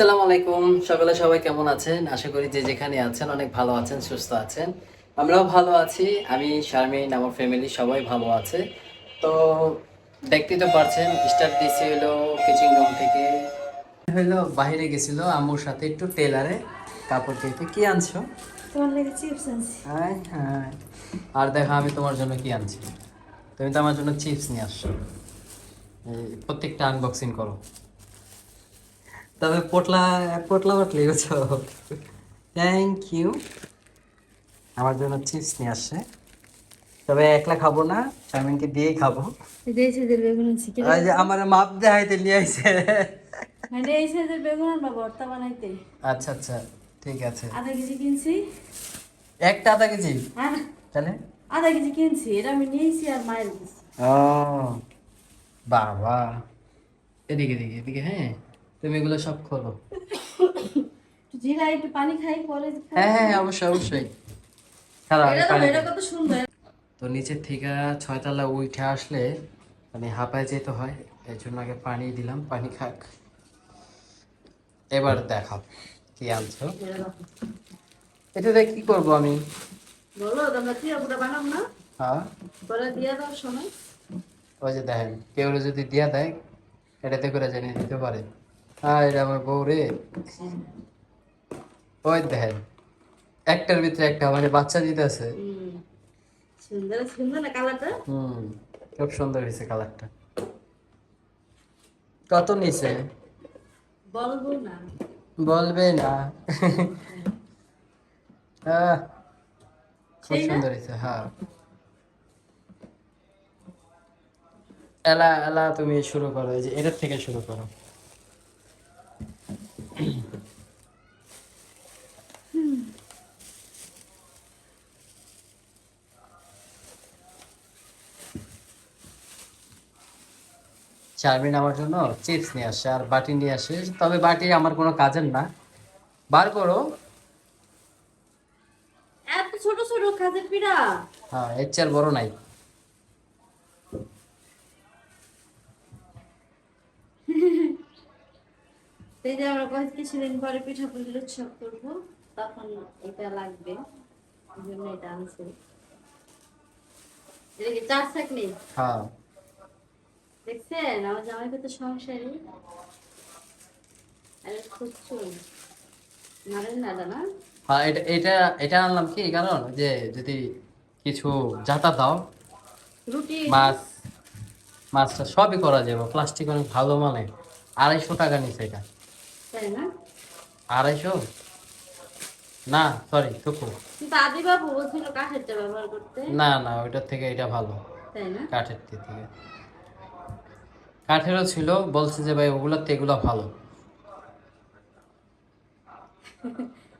আসসালামু আলাইকুম। সকলে সবাই কেমন আছেন? আশা করি যে যেখানে আছেন অনেক ভালো আছেন সুস্থ আছেন। আমরাও ভালো আছি। আমি শারমিন আমার ফ্যামিলি সবাই ভালো আছে। তো দেখতেই তো পারছেন স্টার্ট দিয়েছি হলো কিচিং রুম থেকে। হলো বাইরে গেছিল আম্মুর সাথে একটু টেলারে কাপড় কিনতে কি আনছো? তোমার লাগে চিপস আনছি। হাই হাই আর দেখো আমি তোমার জন্য কি আনছি? তুমি তো আমার জন্য চিপস নিয়ে আসছো। প্রত্যেকটা আনবক্সিং করো। তবে পোটলা পোটলা পটলি বুঝছ থ্যাংক ইউ আমার জন্য চিপস নিয়ে আসছে। তবে একলা খাব না চাউমিনকে দিয়েই খাব। ওই যে আমার মাপ দেখাইতে নিয়ে আইছে। মানে এই সাইজের বেগুন আনবা ভর্তা বানাইতে। আচ্ছা আচ্ছা ঠিক আছে। আধা কেজি কিনছি। একটা আধা কেজি? হ্যাঁ। তাহলে? আধা কেজি কিনছি এটা আমি নিয়েছি আর মায়ের ও বাবা। এদিকে এদিকে এদিকে হ্যাঁ। তুমি এগুলো সব খোলো। জিরা একটু পানি খাই পরে হ্যাঁ হ্যাঁ অবশ্যই অবশ্যই। খারাপ এটা তো এটা কত সুন্দর। তো নিচের থেকে ছয়তলা উঠে আসলে মানে হাঁপায় যেতে হয় এর জন্য আগে পানি দিলাম পানি খাক। এবার দেখাও কি আনছো? এটা দিয়ে কি করব আমি? বলো তোমরা কি ওটা বানাও না? হ্যাঁ। পরে দিয়ে দাও সময়। ওই যে দেখেন কেউ যদি দিয়া দেয় এটাতে করে জানি দিতে পারে। হ্যাঁ এটা আমার বউ রে। ওই দেখেন একটার ভিতরে একটা মানে বাচ্চা দিতেছে। হুম। সুন্দর সুন্দর না কালারটা? হুম খুব সুন্দর হয়েছে কালারটা। কত নিছে? বলব না। বলবে না। আহ, খুব সুন্দর হয়েছে হ্যাঁ। এলা এলা তুমি শুরু করো এই যে এটার থেকে শুরু করো। চারমিন আমার জন্য চিপস নিয়ে আসে আর বাটি নিয়ে আসে। তবে বাটি আমার কোনো কাজের না। বার করো। এত ছোট ছোট খাজের পিঠা হ্যাঁ এর চেয়ে বড় নাই। যে আমরা কয়েক কিছুদিন পরে উৎসব করব। তখন এটা লাগবে। এই জন্য এটা আনছি। এটা কি চার চাকনি হ্যাঁ। দেখছেন? আমার জামাই কত সংসারী। আরে খুব চুল। না না হ্যাঁ এটা এটা এটা আনলাম কি? কারণ যে যদি কিছু জাতা দাও রুটি। মাছ মাছটা সবই করা যাবে। প্লাস্টিক অনেক ভালো মানে আড়াইশো টাকা নিচ্ছে এটা। আড়াইশো? না সরি আদি বাবু বলছিল কাঠেরটা ব্যবহার করতে। না না ওইটার থেকে এটা ভালো। তাই না? কাঠের থেকে। কাঠেরও ছিল বলছে যে ভাই ওগুলোর থেকে এগুলো ভালো।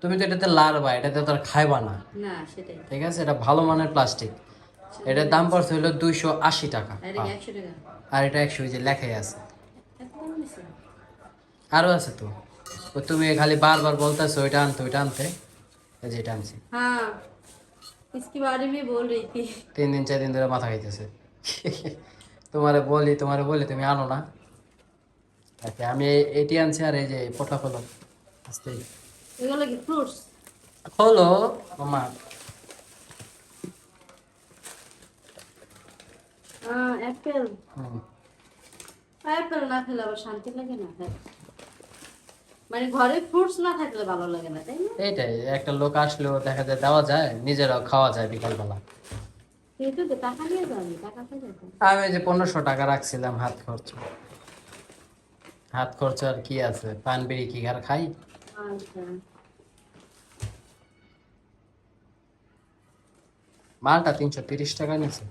তুমি তো এটাতে লারবা এটাতে তো আর খাইবা না। না সেটাই। ঠিক আছে? এটা ভালো মানের প্লাস্টিক। এটার দাম পড়ছে হলো দুইশো আশি টাকা। আর এটা একশো যে লেখাই আছে? আরও আছে তো ও তুমি খালি বারবার বলতেছো ওইটা আনতে ওইটা আনতে এই যে এটা আনছি हाँ इसके बारे में बोल रही थी তিন দিন চার দিন ধরে মাথা খাইতেছে তোমারে বলি তোমারে বলি তুমি আনো না আচ্ছা আমি এই- এটি আনছি আর এই যে পোটলা খোলো আস্তে এগুলো কি ফ্রুটস খোলো মামা অ্যাপেল হুম। অ্যাপেল না খেলে আবার শান্তি লাগে না হ্যাঁ মানে ঘরে ফ্রুটস না থাকলে ভালো লাগে না তাই না? একটা লোক আসলেও দেখা যায় দেওয়া যায় নিজেরাও খাওয়া যায় বিকালবেলা। আমি যে পনেরোশো টাকা রাখছিলাম হাত খরচ। হাত খরচ আর কি আছে পান বিড়ি কি আর খাই? আচ্ছা। মালটা তিনশো তিরিশ টাকা নিয়েছে।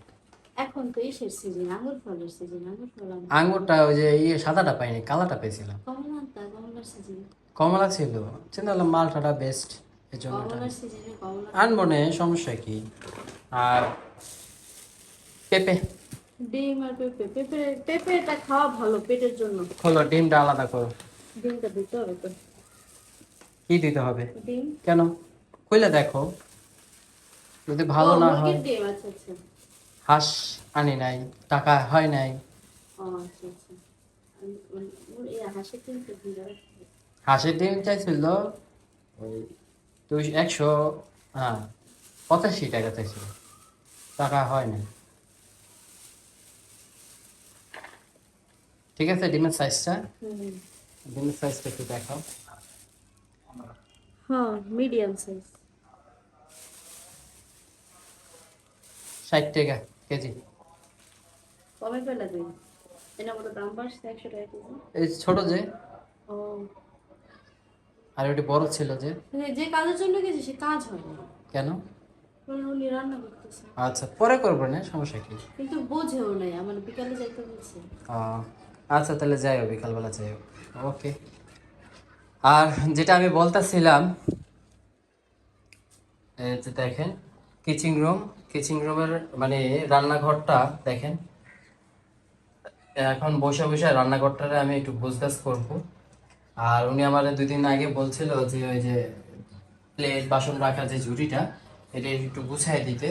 এখন তো ইসের সিজন আঙুর ফলের সিজন আঙুর ফল আমি আঙ্গুরটা ওই যে ইয়ে সাদাটা পাইনি কালাটা পেয়েছিলাম। কমলা ছিল। চিন্তা করলাম মালটাটা বেস্ট এই জন্য আনব না সমস্যা কি? আর পেঁপে। ডিম আর পেঁপে। পেঁপে পেঁপেটা খাওয়া ভালো পেটের জন্য। খোলো ডিমটা আলাদা করো। ডিমটা দিতে হবে তো। কি দিতে হবে? ডিম। কেন? খুলে দেখো। যদি ভালো না হয়। আচ্ছা আচ্ছা। হাঁস আনি নাই টাকা হয় নাই। ও আচ্ছা আচ্ছা আমি- আমি- ওর এই হাঁসের ডিম চাইছিল ওই দুই একশো হ্যাঁ পঁচাশি টাকা চাইছিল। টাকা হয় না ঠিক আছে ডিমের সাইজটা ডিমের সাইজটা একটু দেখাও। হ্যাঁ মিডিয়াম সাইজ ষাট টাকা কেজি। কমে পেলে দিন এই ছোট যে? ও। আর ওটি বড় ছিল যে? মানে যে কাজের জন্য গেছে সে কাজ কেন? আচ্ছা পরে করব না সমস্যা কি? কিন্তু বোঝেও নাই আমার বিকালে যাইতে বলছে। আচ্ছা তাহলে যাইও বিকালবেলা যাইও ওকে। আর যেটা আমি বলতেছিলাম এই যে দেখেন কিচিং রুম কিচিং রুমের মানে রান্নাঘরটা দেখেন। এখন বসে বসে রান্নাঘরটারে আমি একটু গোছগাছ করব। আর উনি আমার দুই দিন আগে বলছিল যে ওই যে প্লেট বাসন রাখার যে ঝুড়িটা এটা একটু গুছাই দিতে।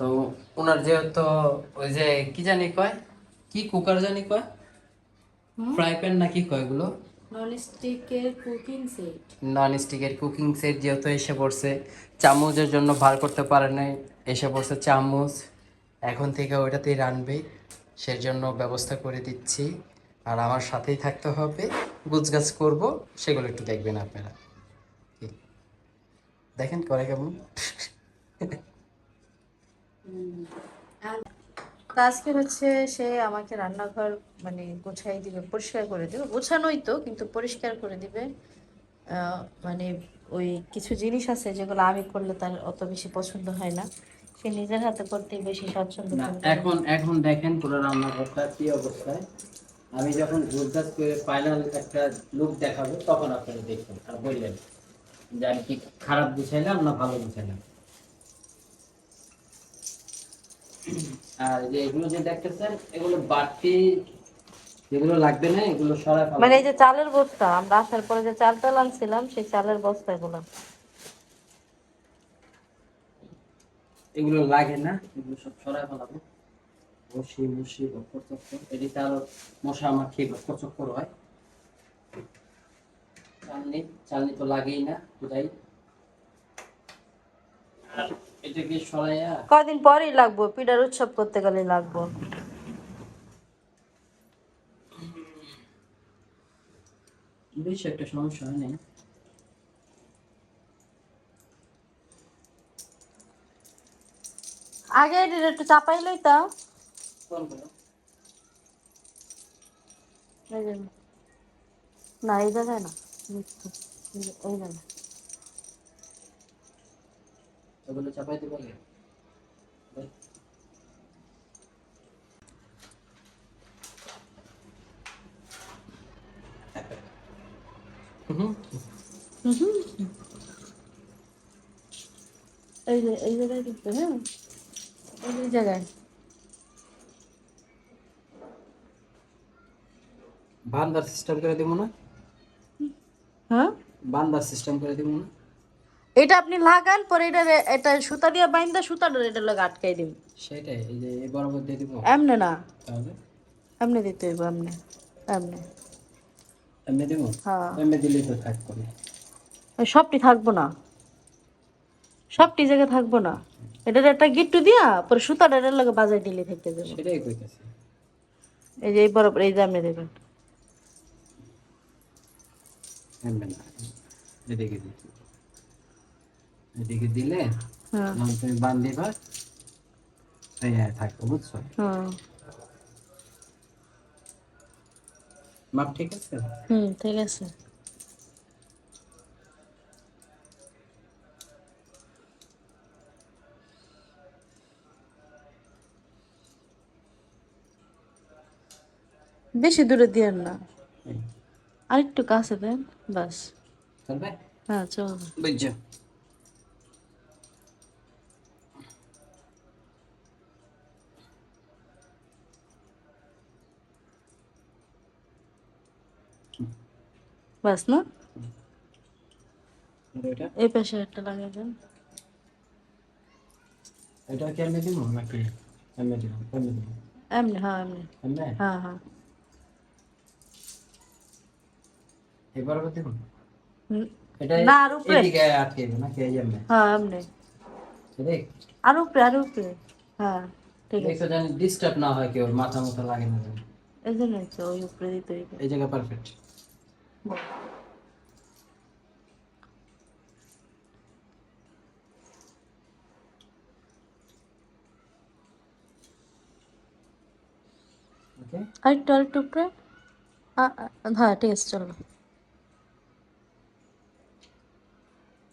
তো ওনার যেহেতু ওই যে কি জানি কয়? কি কুকার জানি কয়? ফ্রাই প্যান না কি কয় এগুলো? নন স্টিকের কুকিং সেট নন স্টিকের কুকিং সেট যেহেতু এসে পড়ছে চামচের জন্য ভার করতে পারে নাই এসে পড়ছে চামচ। এখন থেকে ওইটাতেই রানবে। সেই জন্য ব্যবস্থা করে দিচ্ছি। আর আমার সাথেই থাকতে হবে। গুছগাছ করব, সেগুলো একটু দেখবেন আপনারা? দেখেন করে কেমন? আজকে হচ্ছে সে আমাকে রান্নাঘর মানে গোছাই দিবে, পরিষ্কার করে দিবে। গোছানোই তো, কিন্তু পরিষ্কার করে দিবে। মানে ওই কিছু জিনিস আছে যেগুলো আমি করলে তার অত বেশি পছন্দ হয় না। সে নিজের হাতে করতেই বেশি স্বাচ্ছন্দ্য না এখন এখন দেখেন পুরো রান্নাঘরটা কি অবস্থায়। আমি যখন করে ফাইনাল একটা লুক দেখাবো তখন আপনারা দেখবেন আর বললেন যে আমি কি খারাপ গুছাইলাম না ভালো গুছাইলাম। আর যে এগুলো যে দেখতেছেন এগুলো বাড়তি যেগুলো লাগবে না এগুলো সরাই মানে এই যে চালের বস্তা আমরা আসার পরে যে চালটা আনছিলাম সেই চালের বস্তা এগুলো। এগুলো লাগে না এগুলো সব সরাই ফেলাবো। বসি মুসি বকর চক্কর। এদিকে আরও মশা আমার খেয়ে বকর চক্কর হয়। চালনি চালনি তো লাগেই না কোথায় আর এটা কি সরাইয়া কয়দিন পরেই লাগবো পিঠার উৎসব করতে গেলে লাগবো। বেশ একটা সমস্যা হয় নাই। আগে একটু চাপাই লইতাম? এই না এই জায়গায় না। এই জায়গায়। ওগুলো চাপাই দিব এই যে এই জায়গায় কিন্তু হ্যাঁ? এই জায়গায়। বান্দার সিস্টেম করে দিব না? হ্যাঁ? বান্দার সিস্টেম করে দিব না? এটা আপনি লাগান পরে এটা এটা সুতা দিয়ে বাইন্দা সুতাটা এটা লগে আটকাই দিন সেটাই এই যে এই বরাবর দিয়ে দিব। এমনে না? তাহলে? এমনি দিতে হইব এমনি। এমনি। এমনি দিব? হ্যাঁ। এমনি দিলেই তো থাকব সবটি থাকব না। সবটি জায়গায় থাকব না। এটার একটা গিট্টু দিয়া পরে সুতাটা এটার লগে বাজাই দিলে থেকে যাবে সেটাই কইতেছি। এই যে এই বরাবর এই আপনি দেবেন এমনি না এদিকে দিচ্ছি এদিকে দিলে হ্যাঁ। তুমি বান দিবা এই হ্যাঁ থাকব বুঝছ? হুম মাপ ঠিক আছে? হুম ঠিক আছে। বেশি দূরে দিয়েন না। এই, আরেকটু কাছে দেন বাস। হ্যাঁ চলবে বুঝছ বাস না? আর এই পাশে একটা লাগিয়ে দেন। এটা কি এমনি দিব নাকি? এমনি দিব এমনি দিব। এমনি হ্যাঁ এমনি? হ্যাঁ হ্যাঁ। এবার দেখুন হুম, এটা না, আর উপরে। এদিকে আটকে দেবে না কে যাবে হ্যাঁ এমনি দেখ আর উপরে আর উপরে হ্যাঁ ঠিক আছে দেখো জানি ডিস্টার্ব না হয় কেউ মাথা মতো লাগে না যেন। এই জন্যই তো ওই উপরে দিতে হইবে এই জায়গা পারফেক্ট ওকে আরেকটু আরেকটু উপরে আ- আ- হ্যাঁ ঠিক আছে চলো উল্টে গেল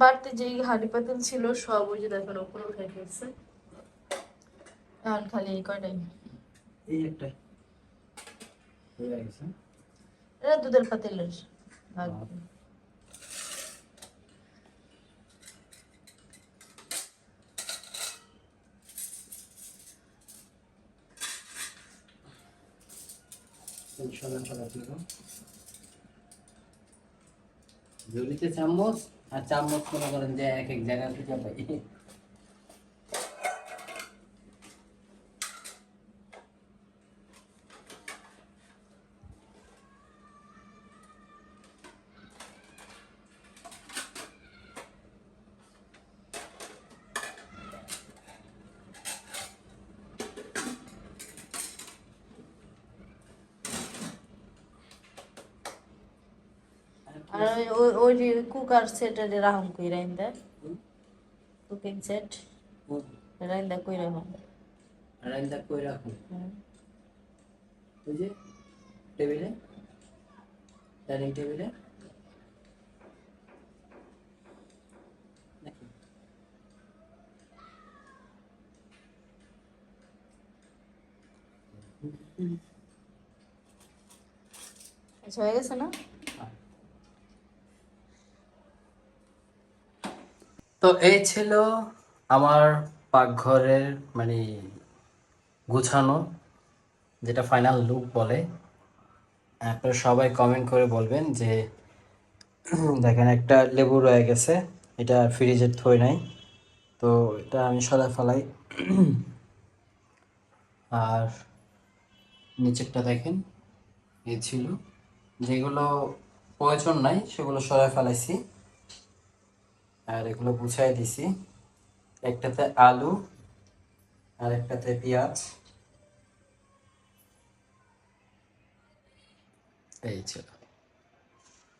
বাড়িতে যেই হাঁড়ি পাতিল ছিল সব ওই যে দেখেন উপরে উঠে ফেলছে এখন খালি এই কয়টাই? এই একটা এটা দুধের পাতিলের। লাগবে ঝুড়িতে চামচ আর চামচ মনে করেন যে এক এক জায়গা থেকে পাই আর ওই- ওই ওই যে কুকার সেট রাহম কই রাইন দে কুকিং সেট রাইন দে কই রাহম রাইন্দা কই রাখুন ওই যে টেবিলে ডাইনিং টেবিলে নাকি? আচ্ছা হয়ে গেছে না তো এই ছিল আমার পাকঘরের মানে গুছানো, যেটা ফাইনাল লুক বলে। আপনারা সবাই কমেন্ট করে বলবেন যে, দেখেন একটা লেবু রয়ে গেছে, এটা ফ্রিজের থই নাই। তো এটা আমি সরাই ফেলাই। আর নিচেরটা দেখেন এ ছিল। যেগুলো প্রয়োজন নাই, সেগুলো সরাই ফেলাইছি। আর এগুলো গুছাই দিছি। একটাতে আলু আর একটাতে পেঁয়াজ। এই ছিল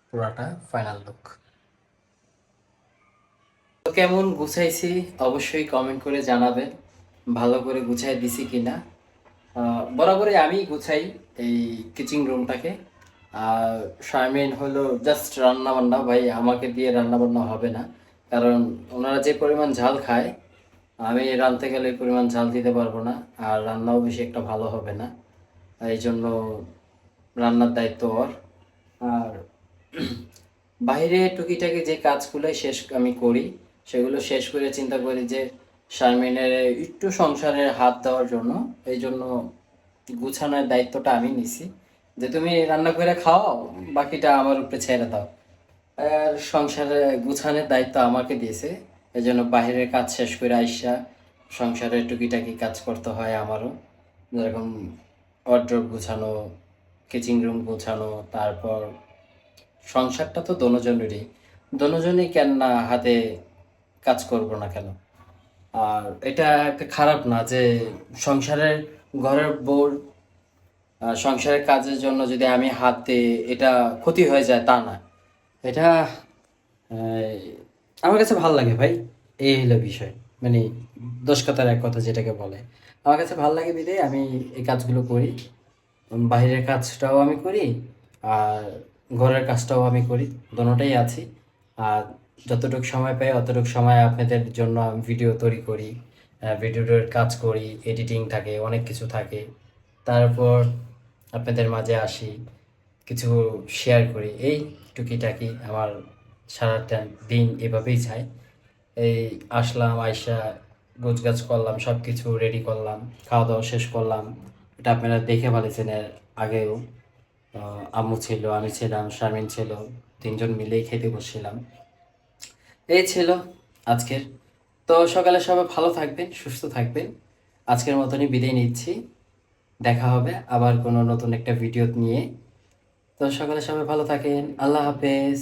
পুরাটা ফাইনাল লুক তো কেমন গুছাইছি অবশ্যই কমেন্ট করে জানাবেন, ভালো করে গুছাই দিছি কিনা। বরাবরই আমি গুছাই এই কিচিং রুমটাকে আর শারমিন হলো জাস্ট রান্না বান্না ভাই আমাকে দিয়ে রান্না বান্না হবে না। কারণ ওনারা যে পরিমাণ ঝাল খায়, আমি রাঁধতে গেলে পরিমাণ ঝাল দিতে পারব না আর রান্নাও বেশি একটা ভালো হবে না। এই জন্য রান্নার দায়িত্ব ওর। আর বাইরে টুকিটাকি যে কাজগুলো শেষ আমি করি, সেগুলো শেষ করে চিন্তা করি যে শারমিনের একটু সংসারের হাত দেওয়ার জন্য, এই জন্য গুছানোর দায়িত্বটা আমি নিছি। যে তুমি রান্না করে খাও বাকিটা আমার উপরে ছেড়ে দাও। সংসারে গুছানোর দায়িত্ব আমাকে দিয়েছে। এই জন্য বাইরের কাজ শেষ করে আইসা সংসারের টুকিটাকি কাজ করতে হয় আমারও। যেরকম ওয়ার্ড্রোব গুছানো কিচিং রুম গুছানো তারপর সংসারটা তো দোনোজনেরই। দোনোজনেই কেন না হাতে কাজ করব না কেন? আর এটা একটা খারাপ না যে সংসারের ঘরের আহ, সংসারের কাজের জন্য যদি আমি হাতে এটা ক্ষতি হয়ে যায় তা না। এটা আমার কাছে ভালো লাগে ভাই, এই হলো বিষয়। মানে দশ কথার এক কথা যেটাকে বলে। আমার কাছে ভালো লাগে বিদে, আমি এই কাজগুলো করি। বাইরের কাজটাও আমি করি, আর ঘরের কাজটাও আমি করি, দোনোটাই আছি। আর যতটুকু সময় পাই, অতটুকু সময় আপনাদের জন্য আমি ভিডিও তৈরি করি ভিডিওর কাজ করি, এডিটিং থাকে, অনেক কিছু থাকে। তারপর আপনাদের মাঝে আসি, কিছু শেয়ার করি। এই টুকিটাকি আমার সারাটা দিন এভাবেই যায়। এই আসলাম, আইসা গোছগাছ করলাম সব কিছু রেডি করলাম খাওয়া দাওয়া শেষ করলাম। এটা আপনারা দেখে ফেলেছেন এর আগেও। আম্মু ছিল, আমি ছিলাম, শারমিন ছিল, তিনজন মিলেই খেতে বসছিলাম। এই ছিল আজকের। তো সকালে সবাই ভালো থাকবেন, সুস্থ থাকবেন। আজকের মতনই বিদায় নিচ্ছি। দেখা হবে আবার কোনো নতুন একটা ভিডিও নিয়ে। তো সকালে সময় ভালো থাকেন। আল্লাহ হাফেজ।